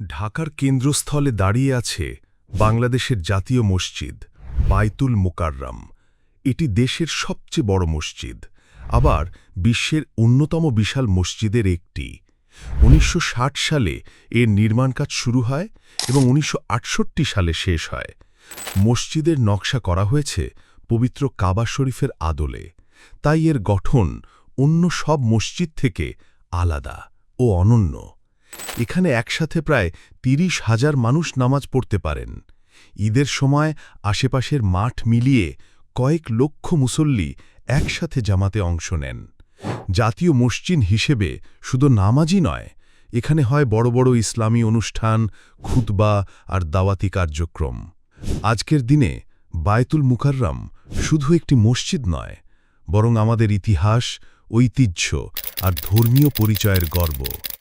ঢাকার কেন্দ্রস্থলে দাঁড়িয়ে আছে বাংলাদেশের জাতীয় মসজিদ বায়তুল মোকাররম। এটি দেশের সবচেয়ে বড় মসজিদ, আবার বিশ্বের অন্যতম বিশাল মসজিদের একটি। উনিশশো ষাট সালে এর নির্মাণ কাজ শুরু হয় এবং উনিশশো আটষট্টি সালে শেষ হয়। মসজিদের নকশা করা হয়েছে পবিত্র কাবা শরীফের আদলে। তাই এর গঠন অন্য সব মসজিদ থেকে আলাদা ও অনন্য। এখানে একসাথে প্রায় তিরিশ হাজার মানুষ নামাজ পড়তে পারেন। ঈদের সময় আশেপাশের মাঠ মিলিয়ে কয়েক লক্ষ মুসল্লি একসাথে জামাতে অংশ নেন। জাতীয় মসজিদ হিসেবে শুধু নামাজই নয়, এখানে হয় বড় বড় ইসলামী অনুষ্ঠান, খুতবা আর দাওয়াতি কার্যক্রম। আজকের দিনে বায়তুল মুকাররম শুধু একটি মসজিদ নয়, বরং আমাদের ইতিহাস, ঐতিহ্য আর ধর্মীয় পরিচয়ের গর্ব।